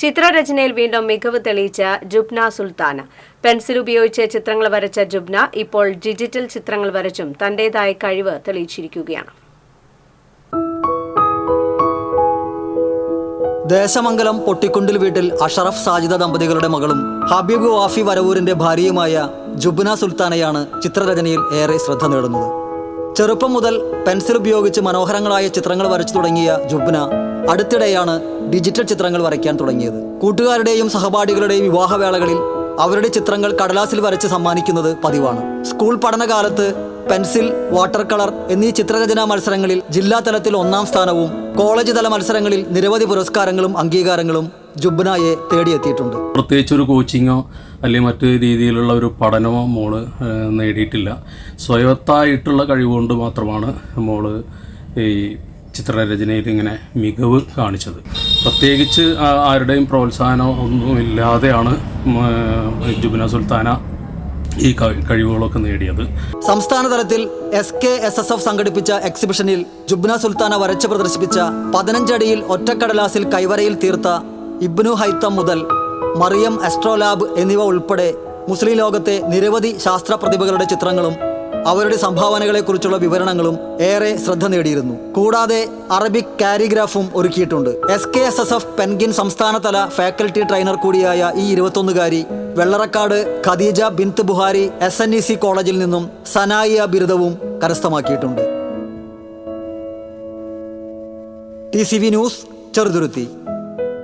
ചിത്രരചനയിൽ വീണ്ടും മികവ് തെളിയിച്ച ജുബ്ന സുൽത്താന പെൻസിൽ ഉപയോഗിച്ച് ചിത്രങ്ങൾ വരച്ച ജുബ്ന ഇപ്പോൾ ഡിജിറ്റൽ ചിത്രങ്ങൾ വരച്ചും തന്റേതായ കഴിവ് തെളിയിച്ചിരിക്കുകയാണ്. ദേശമംഗലം പൊട്ടിക്കുണ്ടിൽ വീട്ടിൽ അഷറഫ് സാജിദ ദമ്പതികളുടെ മകളും ഹബീബ് വാഫി വരവൂരിന്റെ ഭാര്യയുമായ ജുബ്ന സുൽത്താനയാണ് ചിത്രരചനയിൽ ഏറെ ശ്രദ്ധ നേടുന്നത്. ചെറുപ്പം മുതൽ പെൻസിൽ ഉപയോഗിച്ച് മനോഹരങ്ങളായ ചിത്രങ്ങൾ വരച്ചു തുടങ്ങിയ ജുബ്ന അടുത്തിടെയാണ് ഡിജിറ്റൽ ചിത്രങ്ങൾ വരയ്ക്കാൻ തുടങ്ങിയത്. കൂട്ടുകാരുടെയും സഹപാഠികളുടെയും വിവാഹവേളകളിൽ അവരുടെ ചിത്രങ്ങൾ കടലാസിൽ വരച്ച് സമ്മാനിക്കുന്നത് പതിവാണ്. സ്കൂൾ പഠനകാലത്ത് പെൻസിൽ വാട്ടർ കളർ എന്നീ ചിത്രരചനാ മത്സരങ്ങളിൽ ജില്ലാ തലത്തിൽ ഒന്നാം സ്ഥാനവും കോളേജ് തല മത്സരങ്ങളിൽ നിരവധി പുരസ്കാരങ്ങളും അംഗീകാരങ്ങളും ജുബ്നയെ തേടിയെത്തിയിട്ടുണ്ട്. പ്രത്യേകിച്ച് ഒരു കോച്ചിങ്ങോ അല്ലെങ്കിൽ മറ്റ് രീതിയിലുള്ള ഒരു പഠനമോ മോൾ നേടിയിട്ടില്ല. സ്വയത്തായിട്ടുള്ള കഴിവുകൊണ്ട് മാത്രമാണ് മോൾ ഈ ചിത്രരചനയിൽ ഇങ്ങനെ മികവ് കാണിച്ചത്. പ്രത്യേകിച്ച് ആരുടെയും പ്രോത്സാഹനം ഒന്നും ഇല്ലാതെയാണ് ജുബ്ന ജുബിന സുൽത്താന ഈ കഴിവുകളൊക്കെ നേടിയത്. സംസ്ഥാന തലത്തിൽ S K S S F സംഘടിപ്പിച്ച എക്സിബിഷനിൽ ജുബ്ന സുൽത്താന വരച്ച് പ്രദർശിപ്പിച്ച പതിനഞ്ചടിയിൽ ഒറ്റക്കടലാസിൽ കൈവരയിൽ തീർത്ത ഇബ്നു ഹൈത്തം മുതൽ മറിയം അസ്ട്രോലാബ് എന്നിവ ഉൾപ്പെടെ മുസ്ലിം ലോകത്തെ നിരവധി ശാസ്ത്ര പ്രതിഭകളുടെ ചിത്രങ്ങളും അവരുടെ സംഭാവനകളെക്കുറിച്ചുള്ള വിവരണങ്ങളും ഏറെ ശ്രദ്ധ നേടിയിരുന്നു. കൂടാതെ അറബിക് കാരിഗ്രാഫും ഒരുക്കിയിട്ടുണ്ട്. S K S S F penguin സംസ്ഥാനതല ഫാക്കൽറ്റി ട്രെയിനർ കൂടിയായ ഈ ഇരുപത്തൊന്നുകാരി Vellarakkad Khadija Bint Buhari S N E C കോളേജിൽ നിന്നും സനായിയ ബിരുദവും കരസ്ഥമാക്കിയിട്ടുണ്ട്. T C V news Cheruthuruthy.